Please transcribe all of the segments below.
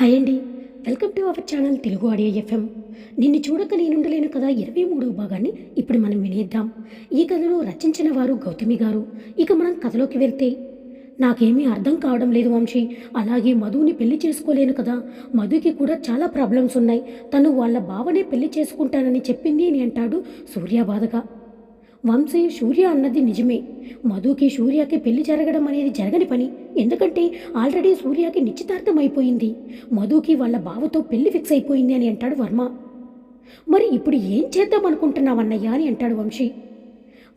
Hi అండి. Welcome to our channel Telugu audio FM. నిన్ను చూడక నేనుండలేను కదా ఇరవై మూడవ భాగాన్ని ఇప్పుడు మనం వినేద్దాం. ఈ కథను రచించిన వారు గౌతమి గారు. ఇక మనం కథలోకి వెళ్తే నాకేమీ అర్థం కావడం లేదు వంశీ. అలాగే మధుని పెళ్ళి చేసుకోలేను కదా. మధుకి కూడా చాలా ప్రాబ్లమ్స్ ఉన్నాయి. తను వాళ్ళ బావనే పెళ్ళి చేసుకుంటానని చెప్పింది అని అంటాడు సూర్య బాధగా వంశయ్య సూర్య అన్నది నిజమే. మధుకి సూర్యకి పెళ్ళి జరగడం అనేది జరగని పని. ఎందుకంటే ఆల్రెడీ సూర్యకి నిశ్చితార్థం అయిపోయింది మధుకి వాళ్ళ బావతో పెళ్ళి ఫిక్స్ అయిపోయింది అని అంటాడు వర్మ. మరి ఇప్పుడు ఏం చేద్దాం అనుకుంటున్నావన్నయ్య అని అంటాడు వంశీ.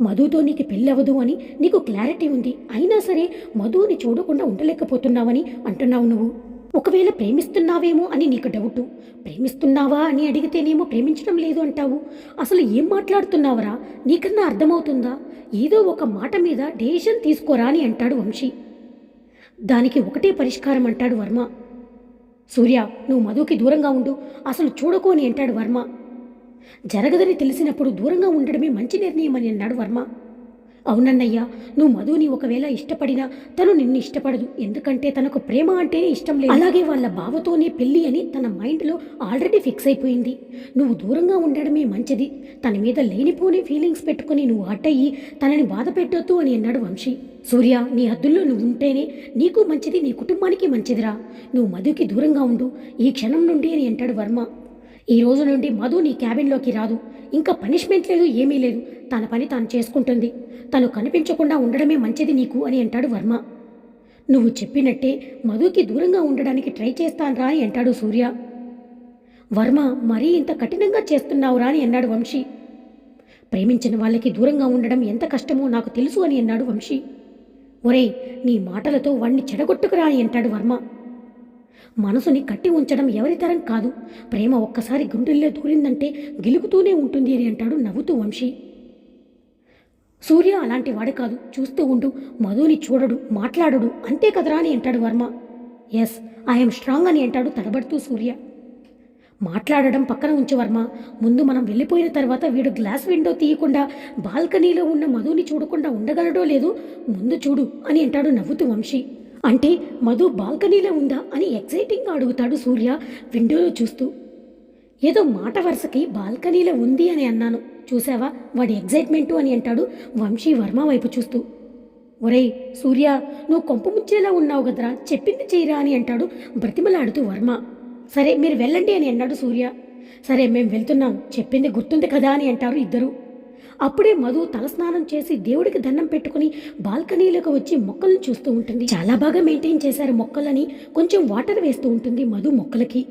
మధుతో నీకు పెళ్ళి అవ్వదు అని నీకు క్లారిటీ ఉంది. అయినా సరే మధుని చూడకుండా ఉండలేకపోతున్నావని అంటున్నావు నువ్వు. ఒకవేళ ప్రేమిస్తున్నావేమో అని నీకు డౌటు ప్రేమిస్తున్నావా అని అడిగితేనేమో ప్రేమించడం లేదు అంటావు. అసలు ఏం మాట్లాడుతున్నావరా? నీకన్నా అర్థమవుతుందా? ఏదో ఒక మాట మీద డెసిషన్ తీసుకోరా అని అంటాడు వంశీ. దానికి ఒకటే పరిష్కారం అంటాడు వర్మ. సూర్య నువ్వు మధుకి దూరంగా ఉండు అసలు చూడకు అని అంటాడు వర్మ. జరగదని తెలిసినప్పుడు దూరంగా ఉండడమే మంచి నిర్ణయం అని అన్నాడు వర్మ. అవునన్నయ్యా నువ్వు మధుని ఒకవేళ ఇష్టపడినా తను నిన్ను ఇష్టపడదు. ఎందుకంటే తనకు ప్రేమ అంటేనే ఇష్టం లేదు. అలాగే వాళ్ళ బావతోనే పెళ్ళి అని తన మైండ్లో ఆల్రెడీ ఫిక్స్ అయిపోయింది. నువ్వు దూరంగా ఉండడమే మంచిది. తన మీద లేనిపోని ఫీలింగ్స్ పెట్టుకుని నువ్వు అట్టయి తనని బాధ పెట్టొద్దు అని అన్నాడు వంశీ. సూర్య నీ హద్దుల్లో నువ్వు ఉంటేనే నీకు మంచిది నీ కుటుంబానికి మంచిదిరా. నువ్వు మధుకి దూరంగా ఉండు. ఈ క్షణం నుండి అని అంటాడు వర్మ. ఈ రోజు నుండి మధు నీ క్యాబిన్లోకి రాదు. ఇంకా పనిష్మెంట్ లేదు ఏమీ లేదు. తన పని తాను చేసుకుంటుంది. తను కనిపించకుండా ఉండడమే మంచిది నీకు అని అంటాడు వర్మ. నువ్వు చెప్పినట్టే మధుకి దూరంగా ఉండడానికి ట్రై చేస్తాన్రా అని అంటాడు సూర్య. వర్మ మరీ ఇంత కఠినంగా చేస్తున్నావురా అని అన్నాడు వంశీ. ప్రేమించిన వాళ్ళకి దూరంగా ఉండడం ఎంత కష్టమో నాకు తెలుసు అని అన్నాడు వంశీ. ఒరేయ్ నీ మాటలతో వాణ్ణి చెడగొట్టుకురా అని అంటాడు వర్మ. మనసుని కట్టి ఉంచడం ఎవరి తరం కాదు. ప్రేమ ఒక్కసారి గుండెల్లో దూరిందంటే గెలుగుతూనే ఉంటుంది అని అంటాడు నవ్వుతూ వంశీ. సూర్య అలాంటి వాడు కాదు. చూస్తూ ఉండు మధుని చూడడు మాట్లాడడు. అంతే కదరా అని అంటాడు వర్మ. ఎస్ ఐఎమ్ స్ట్రాంగ్ అని అంటాడు తడబడుతూ సూర్య. మాట్లాడడం పక్కన ఉంచు వర్మ. ముందు మనం వెళ్ళిపోయిన తర్వాత వీడు గ్లాస్ విండో తీయకుండా బాల్కనీలో ఉన్న మధుని చూడకుండా ఉండగలడో లేదో ముందు చూడు అని అంటాడు నవ్వుతూ వంశీ. అంటే మధు బాల్కనీలో ఉందా అని ఎక్సైటింగ్గా అడుగుతాడు సూర్య విండోలో చూస్తూ. ఏదో మాట వరుసకి బాల్కనీలో ఉంది అని అన్నాను. చూసావా వాడి ఎగ్జైట్మెంటు అని అంటాడు వంశీ వర్మ వైపు చూస్తూ. ఒరేయ్ సూర్య నువ్వు కొంపు ముంచేలా ఉన్నావు కదరా? చెప్పింది చేయరా అని అంటాడు బ్రతిమలాడుతూ వర్మ. సరే మీరు వెళ్ళండి అని అన్నాడు సూర్య. సరే మేము వెళ్తున్నాం. చెప్పింది గుర్తుంది కదా అని అంటారు ఇద్దరు. అప్పుడే మధు తలస్నానం చేసి దేవుడికి దండం పెట్టుకుని బాల్కనీలోకి వచ్చి మొక్కలను చూస్తూ ఉంటుంది. చాలా బాగా మెయింటైన్ చేశారు మొక్కలని. కొంచెం వాటర్ వేస్తూ ఉంటుంది మధు మొక్కలకి.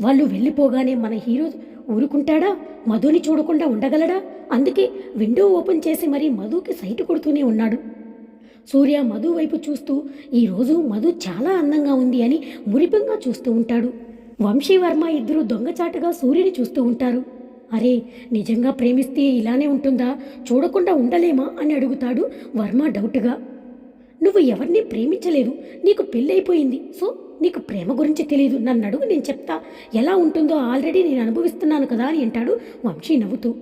వాళ్ళు వెళ్ళిపోగానే మన హీరో ఊరుకుంటాడా? మధుని చూడకుండా ఉండగలడా? అందుకే విండో ఓపెన్ చేసి మరీ మధుకి సైట్ కొడుతూనే ఉన్నాడు. సూర్య మధు వైపు చూస్తూ ఈరోజు మధు చాలా అందంగా ఉంది అని మురిపంగా చూస్తూ ఉంటాడు. వంశీవర్మ ఇద్దరు దొంగచాటుగా సూర్యుని చూస్తూ ఉంటారు. అరే నిజంగా ప్రేమిస్తే ఇలానే ఉంటుందా? చూడకుండా ఉండలేమా? అని అడుగుతాడు వర్మ డౌట్గా. నువ్వు ఎవరిని ప్రేమించలేదు? నీకు పెళ్ళైపోయింది. సో నీకు ప్రేమ గురించి తెలియదు నన్ను అడుగు నేను చెప్తా. ఎలా ఉంటుందో ఆల్రెడీ నేను అనుభవిస్తున్నాను కదా అని అంటాడు వంశీ నవ్వుతూ.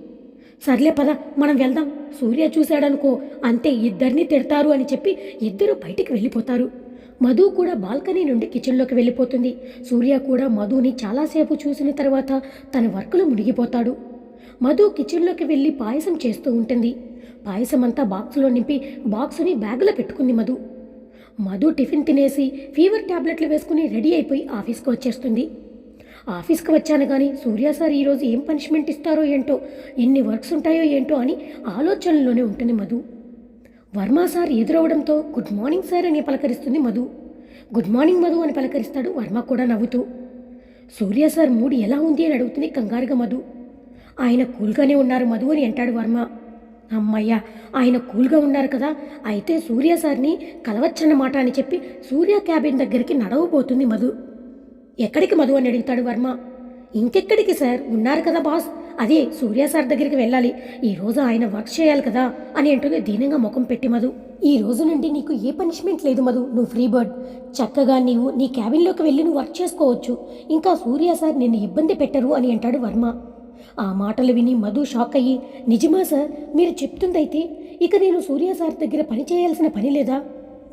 సర్లే పద మనం వెళ్దాం. సూర్య చూశాడనుకో అంతే ఇద్దరిని తిడతారు అని చెప్పి ఇద్దరు బయటికి వెళ్ళిపోతారు. మధు కూడా బాల్కనీ నుండి కిచెన్లోకి వెళ్ళిపోతుంది. సూర్య కూడా మధుని చాలాసేపు చూసిన తర్వాత తన వర్క్లో మునిగిపోతాడు. మధు కిచెన్లోకి వెళ్ళి పాయసం చేస్తూ ఉంటుంది. పాయసం అంతా బాక్సులో నింపి బాక్సుని బ్యాగులో పెట్టుకుంది మధు. మధు టిఫిన్ తినేసి ఫీవర్ టాబ్లెట్లు వేసుకుని రెడీ అయిపోయి ఆఫీస్కి వచ్చేస్తుంది. ఆఫీస్కి వచ్చాను కానీ సూర్య సార్ ఈరోజు ఏం పనిష్మెంట్ ఇస్తారో ఏంటో ఎన్ని వర్క్స్ ఉంటాయో ఏంటో అని ఆలోచనలోనే ఉంటుంది మధు. వర్మ సార్ ఎదురవడంతో గుడ్ మార్నింగ్ సార్ అని పలకరిస్తుంది మధు. గుడ్ మార్నింగ్ మధు అని పలకరిస్తాడు వర్మ కూడా నవ్వుతూ. సూర్య సార్ మూడు ఎలా ఉంది? అని అడుగుతుంది కంగారుగా మధు. ఆయన కూల్గానే ఉన్నారు మధు అని అంటాడు వర్మ. అమ్మయ్య ఆయన కూల్గా ఉన్నారు కదా. అయితే సూర్య సార్ని కలవచ్చన్నమాట అని చెప్పి సూర్య క్యాబిన్ దగ్గరికి నడవబోతుంది మధు. ఎక్కడికి మధు? అని అడుగుతాడు వర్మ. ఇంకెక్కడికి సార్? ఉన్నారు కదా బాస్. అదే సూర్య సార్ దగ్గరికి వెళ్ళాలి. ఈ రోజు ఆయన వర్క్ చేయాలి కదా అని అంటుంది దీనంగా ముఖం పెట్టి మధు. ఈ రోజు నుండి నీకు ఏ పనిష్మెంట్ లేదు మధు నువ్వు ఫ్రీ బర్డ్. చక్కగా నీవు నీ క్యాబిన్లోకి వెళ్ళి నువ్వు వర్క్ చేసుకోవచ్చు. ఇంకా సూర్య సార్ నిన్ను ఇబ్బంది పెట్టరు అని అంటాడు వర్మ. ఆ మాటలు విని మధు షాక్ అయ్యి నిజమా సార్ మీరు చెప్తుందైతే ఇక నేను సూర్య సార్ దగ్గర పని చేయాల్సిన పని లేదా?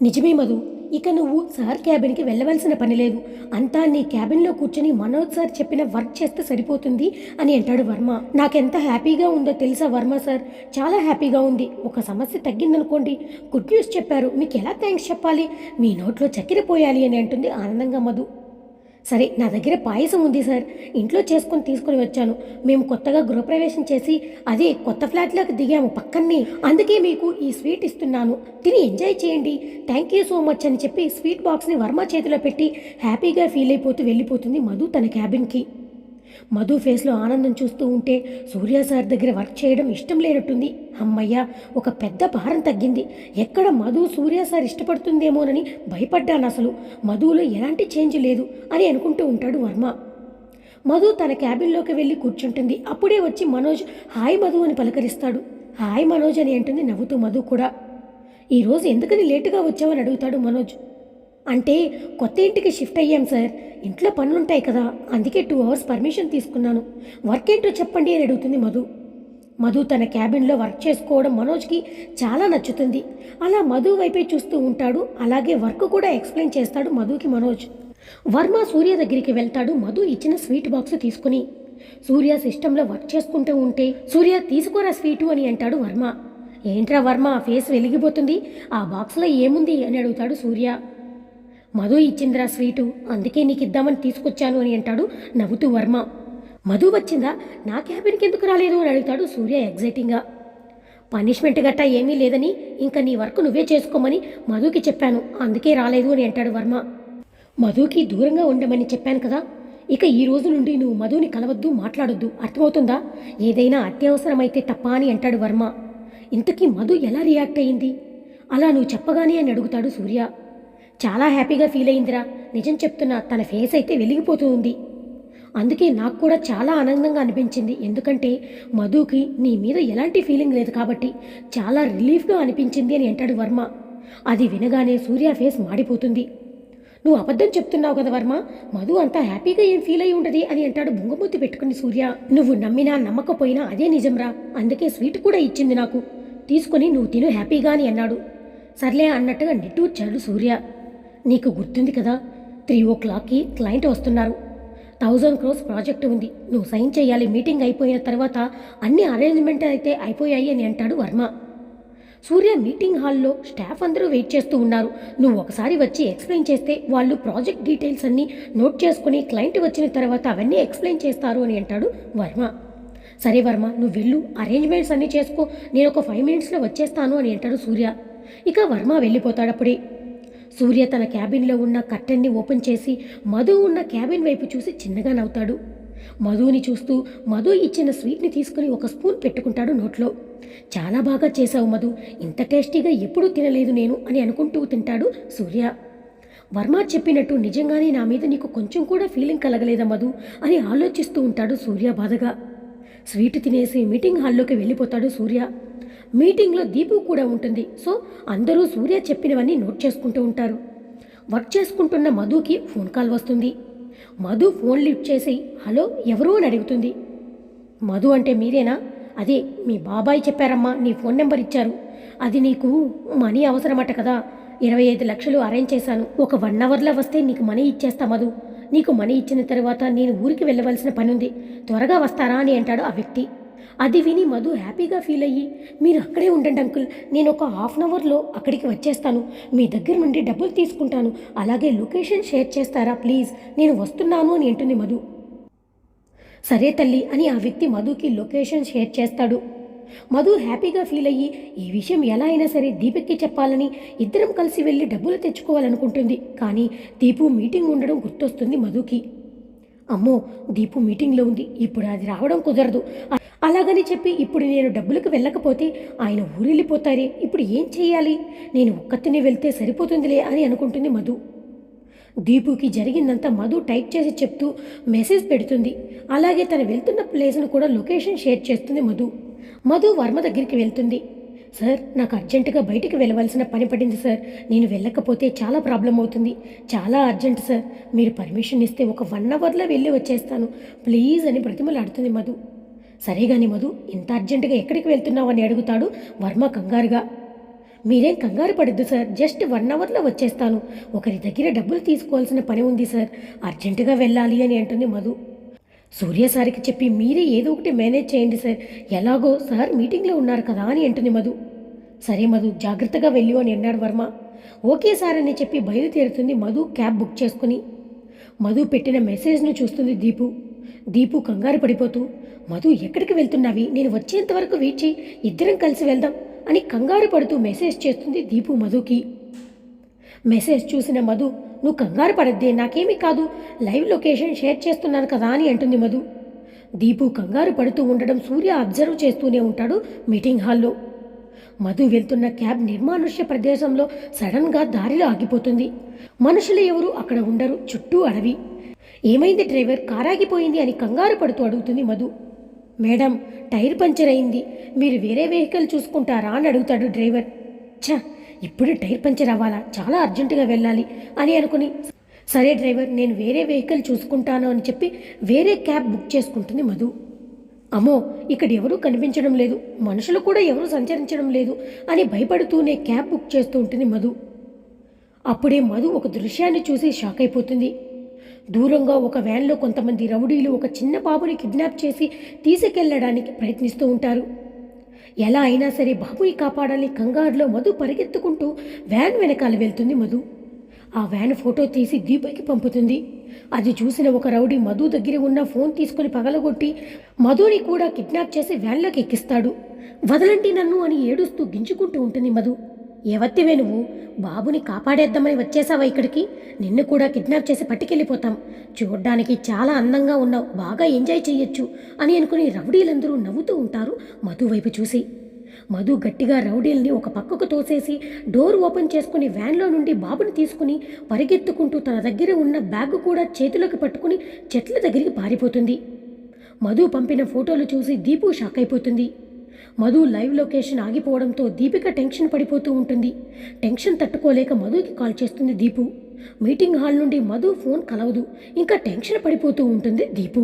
నిజమే మధు. ఇక నువ్వు సార్ క్యాబిన్కి వెళ్ళవలసిన పని లేదు. అంతా నీ క్యాబిన్లో కూర్చొని మనోజ్ సార్ చెప్పిన వర్క్ చేస్తే సరిపోతుంది అని అంటాడు వర్మ. నాకెంత హ్యాపీగా ఉందో తెలుసా వర్మ సార్? చాలా హ్యాపీగా ఉంది. ఒక సమస్య తగ్గిందనుకోండి. గుడ్ న్యూస్ చెప్పారు. మీకు ఎలా థ్యాంక్స్ చెప్పాలి? మీ నోట్లో చక్కెర పోయాలి అని అంటుంది ఆనందంగా మధు. సరే నా దగ్గర పాయసం ఉంది సార్. ఇంట్లో చేసుకొని తీసుకొని వచ్చాను. మేము కొత్తగా గృహప్రవేశం చేసి అదే కొత్త ఫ్లాట్లోకి దిగాము పక్కనే అందుకే మీకు ఈ స్వీట్ ఇస్తున్నాను. తిని ఎంజాయ్ చేయండి. థ్యాంక్ యూ సో మచ్ అని చెప్పి స్వీట్ బాక్స్ని వర్మ చేతిలో పెట్టి హ్యాపీగా ఫీల్ అయిపోతూ వెళ్ళిపోతుంది మధు తన క్యాబిన్కి. మధు ఫేస్లో ఆనందం చూస్తూ ఉంటే సూర్య సార్ దగ్గర వర్క్ చేయడం ఇష్టం లేనట్టుంది. అమ్మయ్య ఒక పెద్ద భారం తగ్గింది. ఎక్కడ మధు సూర్య సార్ ఇష్టపడుతుందేమోనని భయపడ్డాను అసలు. మధులో ఎలాంటి చేంజ్ లేదు అని అనుకుంటూ ఉంటాడు వర్మ. మధు తన క్యాబిన్లోకి వెళ్ళి కూర్చుంటుంది. అప్పుడే వచ్చి మనోజ్ హాయ్ మధు అని పలకరిస్తాడు. హాయ్ మనోజ్ అని అంటుంది నవ్వుతూ మధు కూడా. ఈరోజు ఎందుకని లేటుగా వచ్చావని అడుగుతాడు మనోజ్. అంటే కొత్త ఇంటికి షిఫ్ట్ అయ్యాం సార్. ఇంట్లో పనులుంటాయి కదా. అందుకే టూ అవర్స్ పర్మిషన్ తీసుకున్నాను. వర్క్ ఏంటో చెప్పండి అని అడుగుతుంది మధు. మధు తన క్యాబిన్లో వర్క్ చేసుకోవడం మనోజ్కి చాలా నచ్చుతుంది. అలా మధు వైపే చూస్తూ ఉంటాడు. అలాగే వర్క్ కూడా ఎక్స్ప్లెయిన్ చేస్తాడు మధుకి మనోజ్. వర్మ సూర్య దగ్గరికి వెళ్తాడు మధు ఇచ్చిన స్వీట్ బాక్స్ తీసుకుని. సూర్య సిస్టంలో వర్క్ చేసుకుంటూ ఉంటే సూర్య తీసుకోరా స్వీటు అని అంటాడు వర్మ. ఏంట్రా వర్మ ఫేస్ వెలిగిపోతుంది. ఆ బాక్స్లో ఏముంది? అని అడుగుతాడు సూర్య. మధు ఇచ్చిందిరా స్వీటు అందుకే నీకు ఇద్దామని తీసుకొచ్చాను అని అంటాడు నవ్వుతూ వర్మ. మధు వచ్చిందా? నా క్యాబిన్కి ఎందుకు రాలేదు అని అడుగుతాడు సూర్య ఎగ్జైటింగ్గా పనిష్మెంట్ గట్టా ఏమీ లేదని ఇంకా నీ వర్క్ నువ్వే చేసుకోమని మధుకి చెప్పాను అందుకే రాలేదు అని అంటాడు వర్మ. మధుకి దూరంగా ఉండమని చెప్పాను కదా ఇక ఈ రోజు నుండి నువ్వు మధుని కలవద్దు మాట్లాడొద్దు. అర్థమవుతుందా? ఏదైనా అత్యవసరమైతే తప్ప అని అంటాడు వర్మ. ఇంతకీ మధు ఎలా రియాక్ట్ అయింది? అలా నువ్వు చెప్పగానే అని అడుగుతాడు సూర్య. చాలా హ్యాపీగా ఫీల్ అయిందిరా. నిజం చెప్తున్నా తన ఫేస్ అయితే వెలిగిపోతూ ఉంది. అందుకే నాకు కూడా చాలా ఆనందంగా అనిపించింది. ఎందుకంటే మధుకి నీ మీద ఎలాంటి ఫీలింగ్ లేదు కాబట్టి చాలా రిలీఫ్గా అనిపించింది అని అంటాడు వర్మ. అది వినగానే సూర్య ఫేస్ మాడిపోతుంది. నువ్వు అబద్ధం చెప్తున్నావు కదా వర్మ. మధు అంతా హ్యాపీగా ఏం ఫీల్ అయి ఉండదు? అని అంటాడు బుంగమూతి పెట్టుకుని సూర్య. నువ్వు నమ్మినా నమ్మకపోయినా అదే నిజంరా. అందుకే స్వీట్ కూడా ఇచ్చింది నాకు. తీసుకొని నువ్వు తిను హ్యాపీగా అని అన్నాడు. సర్లే అన్నట్టుగా నిట్టూర్చాడు సూర్య. నీకు గుర్తుంది కదా? త్రీ ఓ క్లాక్కి క్లయింట్ వస్తున్నారు. థౌజండ్ క్రోస్ ప్రాజెక్ట్ ఉంది. నువ్వు సైన్ చేయాలి. మీటింగ్ అయిపోయిన తర్వాత అన్ని అరేంజ్మెంట్ అయితే అయిపోయాయి అని అంటాడు వర్మ. సూర్య మీటింగ్ హాల్లో స్టాఫ్ అందరూ వెయిట్ చేస్తూ ఉన్నారు. నువ్వు ఒకసారి వచ్చి ఎక్స్ప్లెయిన్ చేస్తే వాళ్ళు ప్రాజెక్ట్ డీటెయిల్స్ అన్నీ నోట్ చేసుకుని క్లయింట్ వచ్చిన తర్వాత అవన్నీ ఎక్స్ప్లెయిన్ చేస్తారు అని అంటాడు వర్మ. సరే వర్మ నువ్వు వెళ్ళు. అరేంజ్మెంట్స్ అన్నీ చేసుకో. నేను ఒక ఫైవ్ మినిట్స్లో వచ్చేస్తాను అని అంటాడు సూర్య. ఇక వర్మ వెళ్ళిపోతాడు అప్పుడే. సూర్య తన క్యాబిన్లో ఉన్న కర్టెన్ని ఓపెన్ చేసి మధు ఉన్న క్యాబిన్ వైపు చూసి చిన్నగా నవ్వుతాడు. మధుని చూస్తూ మధు ఇచ్చిన స్వీట్ని తీసుకుని ఒక స్పూన్ పెట్టుకుంటాడు నోట్లో. చాలా బాగా చేశావు మధు. ఇంత టేస్టీగా ఎప్పుడూ తినలేదు నేను అని అనుకుంటూ తింటాడు సూర్య. వర్మ చెప్పినట్టు నిజంగానే నా మీద నీకు కొంచెం కూడా ఫీలింగ్ కలగలేదా మధు? అని ఆలోచిస్తూ ఉంటాడు సూర్య బాధగా. స్వీట్ తినేసి మీటింగ్ హాల్లోకి వెళ్ళిపోతాడు సూర్య. మీటింగ్లో దీపు కూడా ఉంటుంది. సో అందరూ సూర్య చెప్పినవన్నీ నోట్ చేసుకుంటూ ఉంటారు. వర్క్ చేసుకుంటున్న మధుకి ఫోన్ కాల్ వస్తుంది. మధు ఫోన్ లిఫ్ట్ చేసి హలో ఎవరు? అని అడుగుతుంది. మధు అంటే మీరేనా? అదే మీ బాబాయ్ చెప్పారమ్మా నీ ఫోన్ నెంబర్ ఇచ్చారు. అది నీకు మనీ అవసరమట కదా. ఇరవై ఐదు లక్షలు అరేంజ్ చేశాను. ఒక వన్ అవర్లో వస్తే నీకు మనీ ఇచ్చేస్తా మధు. నీకు మనీ ఇచ్చిన తర్వాత నేను ఊరికి వెళ్ళవలసిన పని ఉంది త్వరగా వస్తారా? అని అంటాడు ఆ వ్యక్తి. అది విని మధు హ్యాపీగా ఫీల్ అయ్యి మీరు అక్కడే ఉండండి అంకుల్ నేను ఒక హాఫ్ అన్ అవర్లో అక్కడికి వచ్చేస్తాను. మీ దగ్గర నుండి డబ్బులు తీసుకుంటాను. అలాగే లొకేషన్ షేర్ చేస్తారా ప్లీజ్? నేను వస్తున్నాను అని అంటుంది మధు. సరే తల్లి అని ఆ వ్యక్తి మధుకి లొకేషన్ షేర్ చేస్తాడు. మధు హ్యాపీగా ఫీల్ అయ్యి ఈ విషయం ఎలా అయినా సరే దీపక్కి చెప్పాలని ఇద్దరం కలిసి వెళ్ళి డబ్బులు తెచ్చుకోవాలనుకుంటుంది. కానీ దీపు మీటింగ్ ఉండడం గుర్తొస్తుంది మధుకి. అమ్మో దీపు మీటింగ్లో ఉంది. ఇప్పుడు అది రావడం కుదరదు. అలాగని చెప్పి ఇప్పుడు నేను డబ్బులకు వెళ్ళకపోతే ఆయన ఊరెళ్ళిపోతారే. ఇప్పుడు ఏం చేయాలి? నేను ఒక్కతినే వెళ్తే సరిపోతుందిలే అని అనుకుంటుంది మధు. దీపుకి జరిగిందంతా మధు టైప్ చేసి చెప్తూ మెసేజ్ పెడుతుంది. అలాగే తను వెళ్తున్న ప్లేస్ను కూడా లొకేషన్ షేర్ చేస్తుంది మధు. మధు వర్మ దగ్గరికి వెళ్తుంది. సార్ నాకు అర్జెంటుగా బయటికి వెళ్ళవలసిన పని పడింది సార్. నేను వెళ్ళకపోతే చాలా ప్రాబ్లం అవుతుంది. చాలా అర్జెంట్ సార్. మీరు పర్మిషన్ ఇస్తే ఒక వన్ అవర్లో వెళ్ళి వచ్చేస్తాను. ప్లీజ్ అని బ్రతిమలాడుతుంది మధు. సరేగాని మధు ఇంత అర్జెంటుగా ఎక్కడికి వెళ్తున్నావు అని అడుగుతాడు వర్మ కంగారుగా. మీరేం కంగారు పడద్దు సార్ జస్ట్ వన్ అవర్లో వచ్చేస్తాను. ఒకరి దగ్గర డబ్బులు తీసుకోవాల్సిన పని ఉంది సార్ అర్జెంటుగా వెళ్ళాలి అని అంటుంది మధు. సూర్య సార్కి చెప్పి మీరే ఏదో ఒకటి మేనేజ్ చేయండి సార్ ఎలాగో సార్ మీటింగ్లో ఉన్నారు కదా అని అంటుంది మధు. సరే మధు జాగ్రత్తగా వెళ్ళు అని అన్నాడు వర్మ. ఓకే సార్ అని చెప్పి బయలుదేరుతుంది మధు క్యాబ్ బుక్ చేసుకుని. మధు పెట్టిన మెసేజ్ను చూస్తుంది దీపు. దీపు కంగారు పడిపోతూ మధు ఎక్కడికి వెళ్తున్నావి? నేను వచ్చేంత వరకు వెయిట్ చేయి. ఇద్దరం కలిసి వెళ్దాం అని కంగారు పడుతూ మెసేజ్ చేస్తుంది దీపు మధుకి. మెసేజ్ చూసిన మధు నువ్వు కంగారు పడద్దే నాకేమీ కాదు. లైవ్ లొకేషన్ షేర్ చేస్తున్నాను కదా అని అంటుంది మధు. దీపు కంగారు పడుతూ ఉండడం సూర్య అబ్జర్వ్ చేస్తూనే ఉంటాడు మీటింగ్ హాల్లో. మధు వెళ్తున్న క్యాబ్ నిర్మానుష్య ప్రదేశంలో సడన్గా దారిలో ఆగిపోతుంది. మనుషులు ఎవరు అక్కడ ఉండరు చుట్టూ అడవి. ఏమైంది డ్రైవర్? కారాగిపోయింది అని కంగారు పడుతూ అడుగుతుంది మధు. మేడం టైర్ పంచర్ అయింది. మీరు వేరే వెహికల్ చూసుకుంటారా అని అడుగుతాడు డ్రైవర్. చ ఇప్పుడు టైర్ పంచర్ అవ్వాలా? చాలా అర్జెంటుగా వెళ్ళాలి అని అనుకుని. సరే డ్రైవర్ నేను వేరే వెహికల్ చూసుకుంటాను అని చెప్పి వేరే క్యాబ్ బుక్ చేసుకుంటుంది మధు. అమ్మో ఇక్కడ ఎవరూ కనిపించడం లేదు. మనుషులు కూడా ఎవరూ సంచరించడం లేదు అని భయపడుతూనే క్యాబ్ బుక్ చేస్తూ ఉంటుంది మధు. అప్పుడే మధు ఒక దృశ్యాన్ని చూసి షాక్ అయిపోతుంది. దూరంగా ఒక వ్యాన్లో కొంతమంది రౌడీలు ఒక చిన్న బాబుని కిడ్నాప్ చేసి తీసుకెళ్ళడానికి ప్రయత్నిస్తూ ఉంటారు. ఎలా అయినా సరే బాబుని కాపాడాలి కంగారులో మధు పరిగెత్తుకుంటూ వ్యాన్ వెనకాల వెళ్తుంది మధు. ఆ వ్యాన్ ఫోటో తీసి దీపకి పంపుతుంది. అది చూసిన ఒక రౌడీ మధు దగ్గర ఉన్న ఫోన్ తీసుకుని పగలగొట్టి మధుని కూడా కిడ్నాప్ చేసి వ్యాన్లోకి ఎక్కిస్తాడు. వదలండి నన్ను అని ఏడుస్తూ గింజుకుంటూ ఉంటుంది మధు. ఏవత్తివే నువ్వు? బాబుని కాపాడేద్దామని వచ్చేసావా ఇక్కడికి? నిన్ను కూడా కిడ్నాప్ చేసి పట్టుకెళ్ళిపోతాం. చూడ్డానికి చాలా అందంగా ఉన్నావు. బాగా ఎంజాయ్ చేయొచ్చు అని అనుకుని రౌడీలందరూ నవ్వుతూ ఉంటారు మధు వైపు చూసి. మధు గట్టిగా రౌడీల్ని ఒక పక్కకు తోసేసి డోర్ ఓపెన్ చేసుకుని వ్యాన్లో నుండి బాబుని తీసుకుని పరిగెత్తుకుంటూ తన దగ్గర ఉన్న బ్యాగ్ కూడా చేతిలోకి పట్టుకుని చెట్ల దగ్గరికి పారిపోతుంది. మధు పంపిన ఫోటోలు చూసి దీపు షాక్ అయిపోతుంది. మధు లైవ్ లొకేషన్ ఆగిపోవడంతో దీపిక టెన్షన్ పడిపోతూ ఉంటుంది. టెన్షన్ తట్టుకోలేక మధుకి కాల్ చేస్తుంది దీపు. మీటింగ్ హాల్ నుండి మధు ఫోన్ కలవదు. ఇంకా టెన్షన్ పడిపోతూ ఉంటుంది దీపు.